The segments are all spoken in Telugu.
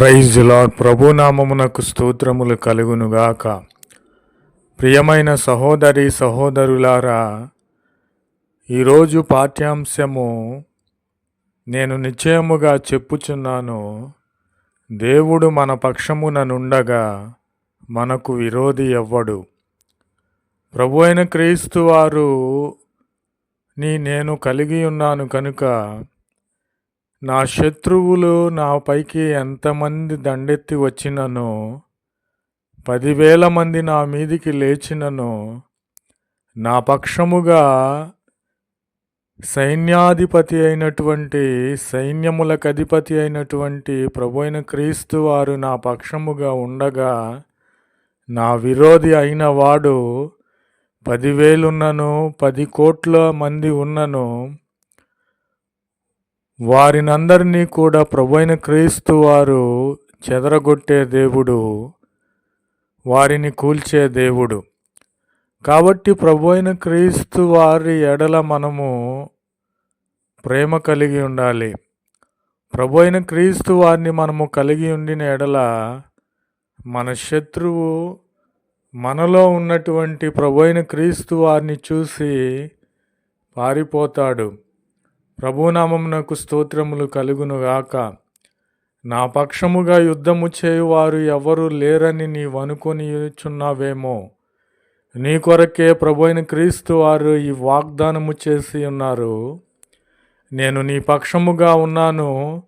ప్రైజ్ లార్డ్ ప్రభునామమునకు స్తోత్రములు కలుగునుగాక. ప్రియమైన సహోదరి సహోదరులారా ఈరోజు పాఠ్యాంశము నేను నిశ్చయముగా చెప్పుచున్నాను. దేవుడు మన పక్షమున నుండగా మనకు విరోధి ఎవ్వడు. ప్రభు అయిన క్రీస్తు వారు నీ నేను కలిగి ఉన్నాను కనుక నా శత్రువులు నా పైకి ఎంతమంది దండెత్తి వచ్చిననో పదివేల మంది నా మీదికి లేచినను నా పక్షముగా సైన్యాధిపతి అయినటువంటి సైన్యములకు అధిపతి అయినటువంటి ప్రభు అయిన క్రీస్తు వారు నా పక్షముగా ఉండగా నా విరోధి అయిన వాడు పదివేలున్నను పది కోట్ల మంది ఉన్నను వారినందరినీ కూడా ప్రభువైన క్రీస్తు వారు చెదరగొట్టే దేవుడు వారిని కూల్చే దేవుడు. కాబట్టి ప్రభు అయిన క్రీస్తు వారి ఎడల మనము ప్రేమ కలిగి ఉండాలి. ప్రభు అయిన క్రీస్తు వారిని మనము కలిగి ఉండిన ఎడల మన శత్రువు మనలో ఉన్నటువంటి ప్రభు అయిన క్రీస్తు వారిని చూసి పారిపోతాడు. ప్రభునామమునకు స్తోత్రములు కలుగునుగాక. నా పక్షముగా యుద్ధము చేయువారు ఎవరు లేరని నీవనుకొనిచున్నావేమో నీ కొరకే ప్రభు అయిన క్రీస్తు వారు ఈ వాగ్దానము చేసి ఉన్నారు. నేను నీ పక్షముగా ఉన్నాను.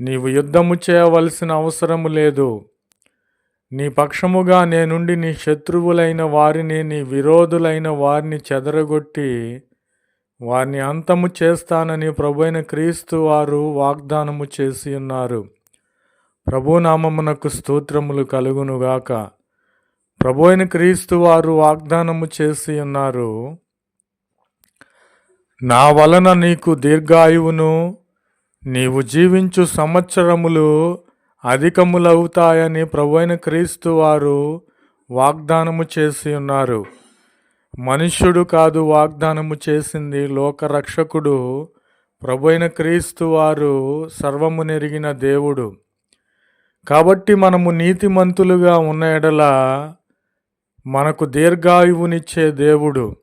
నీవు యుద్ధము చేయవలసిన అవసరము లేదు. నీ పక్షముగా నేనుండి నీ శత్రువులైన వారిని నీ విరోధులైన వారిని చెదరగొట్టి వారిని అంతము చేస్తానని ప్రభైన క్రీస్తు వారు వాగ్దానము చేసి ఉన్నారు. ప్రభునామమునకు స్తోత్రములు కలుగునుగాక. ప్రభు అయిన క్రీస్తు వారు వాగ్దానము చేసి ఉన్నారు. నా వలన నీకు దీర్ఘాయువును నీవు జీవించు సంవత్సరములు అధికములవుతాయని ప్రభు అయిన క్రీస్తు వారు వాగ్దానము చేసి ఉన్నారు. మనుష్యుడు కాదు వాగ్దానము చేసింది లోకరక్షకుడు ప్రభైన క్రీస్తు వారు సర్వము నెరిగిన దేవుడు. కాబట్టి మనము నీతిమంతులుగా ఉన్న ఎడల మనకు దీర్ఘాయువునిచ్చే దేవుడు.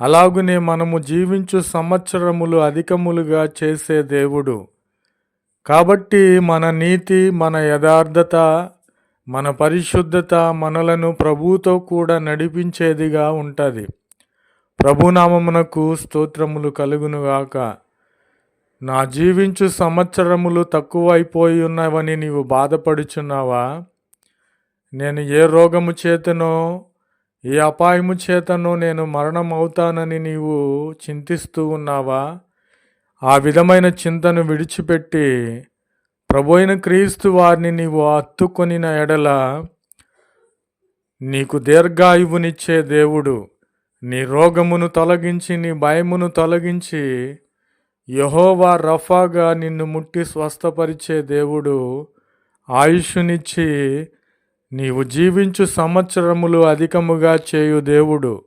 అలాగునే మనము జీవించు సంవత్సరములు అధికములుగా చేసే దేవుడు. కాబట్టి మన నీతి మన యథార్థత మన పరిశుద్ధత మనలను ప్రభువుతో కూడా నడిపించేదిగా ఉంటుంది. ప్రభునామమునకు స్తోత్రములు కలుగునుగాక. నా జీవించు సంవత్సరములు తక్కువైపోయి ఉన్నవని నీవు బాధపడుచున్నావా? నేను ఏ రోగము చేతనో ఏ అపాయము చేతనో నేను మరణం అవుతానని నీవు చింతిస్తూ ఉన్నావా? ఆ విధమైన చింతను విడిచిపెట్టి ప్రభు అయిన క్రీస్తు వారిని నీవు అత్తుకొనిన ఎడల నీకు దీర్ఘాయువునిచ్చే దేవుడు. నీ రోగమును తొలగించి నీ భయమును తొలగించి యహోవా రఫాగా నిన్ను ముట్టి స్వస్థపరిచే దేవుడు ఆయుష్నిచ్చి నీవు జీవించు సంవత్సరములు అధికముగా చేయు దేవుడు.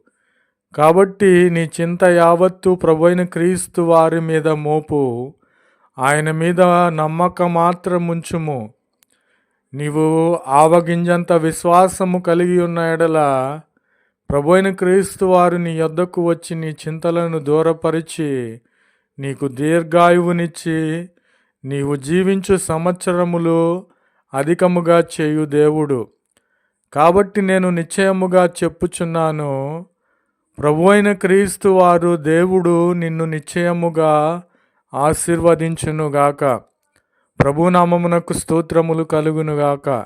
కాబట్టి నీ చింత యావత్తు ప్రభైన క్రీస్తు వారి మీద మోపు. ఆయన మీద నమ్మకం మాత్రం ఉంచుము నీవు ఆవగింజంత విశ్వాసము కలిగి ఉన్న ఎడల ప్రభైన క్రీస్తు వారు నీ యొద్దకు వచ్చి నీ చింతలను దూరపరిచి నీకు దీర్ఘాయువునిచ్చి నీవు జీవించు సంవత్సరములు అధికముగా చేయు దేవుడు. కాబట్టి నేను నిశ్చయముగా చెప్పుచున్నాను ప్రభు అయిన క్రీస్తు వారు దేవుడు నిన్ను నిశ్చయముగా ఆశీర్వదించునుగాక ప్రభునామమునకు స్తోత్రములు కలుగునుగాక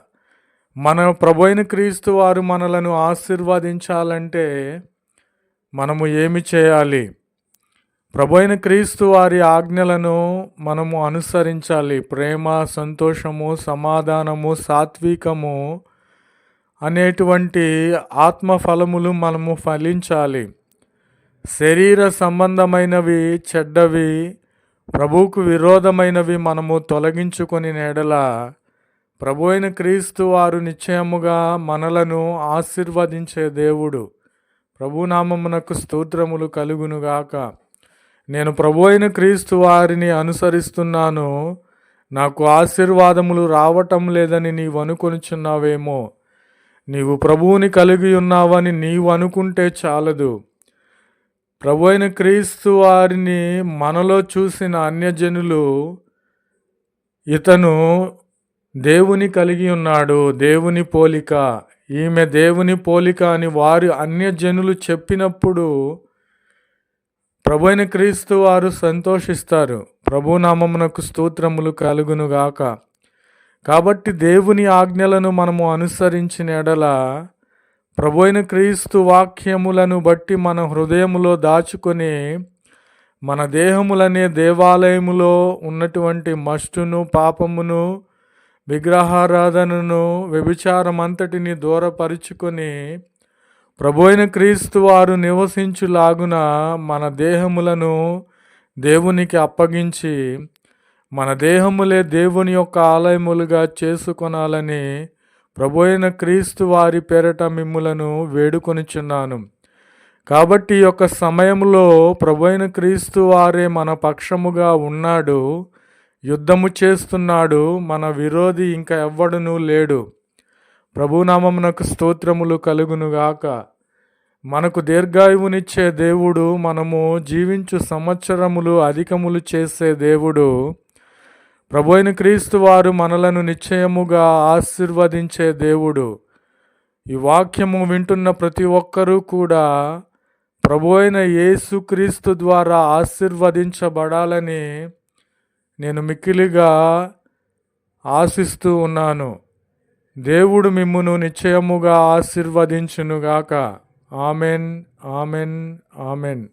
మన ప్రభు అయిన క్రీస్తు వారు మనలను ఆశీర్వదించాలంటే మనము ఏమి చేయాలి? ప్రభు అయిన క్రీస్తు వారి ఆజ్ఞలను మనము అనుసరించాలి. ప్రేమ సంతోషము సమాధానము సాత్వికము అనేటువంటి ఆత్మ ఫలములు మనము ఫలించాలి. శరీర సంబంధమైనవి చెడ్డవి ప్రభువుకు విరోధమైనవి మనము తొలగించుకొని నెడల ప్రభు అయిన క్రీస్తు వారు నిశ్చయముగా మనలను ఆశీర్వదించే దేవుడు. ప్రభునామమునకు స్తోత్రములు కలుగునుగాక. నేను ప్రభు అయిన క్రీస్తు వారిని అనుసరిస్తున్నాను. నాకు ఆశీర్వాదములు రావటం లేదని నీవు అనుకొనిచున్నావేమో. నీవు ప్రభువుని కలిగి ఉన్నావని నీవు అనుకుంటే చాలదు. ప్రభు అయిన క్రీస్తు వారిని మనలో చూసిన అన్యజనులు ఇతను దేవుని కలిగి ఉన్నాడు దేవుని పోలిక. ఈమె దేవుని పోలిక అని వారు అన్యజనులు చెప్పినప్పుడు ప్రభు అయిన క్రీస్తు వారు సంతోషిస్తారు. ప్రభునామమునకు స్తోత్రములు కలుగునుగాక కాబట్టి దేవుని ఆజ్ఞలను మనము అనుసరించిన ఎడల ప్రభు అయిన క్రీస్తు వాక్యములను బట్టి మన హృదయములో దాచుకొని మన దేహములనే దేవాలయములో ఉన్నటువంటి మస్టును పాపమును విగ్రహారాధనను వ్యభిచారమంతటిని దూరపరుచుకొని ప్రభు అయిన క్రీస్తు వారు నివసించులాగున మన దేహములను దేవునికి అప్పగించి మన దేహములే దేవుని యొక్క ఆలయములుగా చేసుకొనాలని ప్రభోయిన క్రీస్తు వారి పేరట మిమ్ములను వేడుకొనిచున్నాను. కాబట్టి యొక్క సమయంలో ప్రభు క్రీస్తు వారే మన పక్షముగా ఉన్నాడు యుద్ధము చేస్తున్నాడు మన విరోధి ఇంకా ఎవ్వడునూ లేడు. ప్రభునామమునకు స్తోత్రములు కలుగునుగాక. మనకు దీర్ఘాయువునిచ్చే దేవుడు మనము జీవించు సంవత్సరములు అధికములు చేసే దేవుడు ప్రభు అయిన క్రీస్తు వారు మనలను నిశ్చయముగా ఆశీర్వదించే దేవుడు. ఈ వాక్యము వింటున్న ప్రతి ఒక్కరూ కూడా ప్రభు అయిన యేసుక్రీస్తు ద్వారా ఆశీర్వదించబడాలని నేను మిక్కిలిగా ఆశిస్తూ ఉన్నాను. దేవుడు మిమ్మును నిశ్చయముగా ఆశీర్వదించునుగాక. Amen amen amen.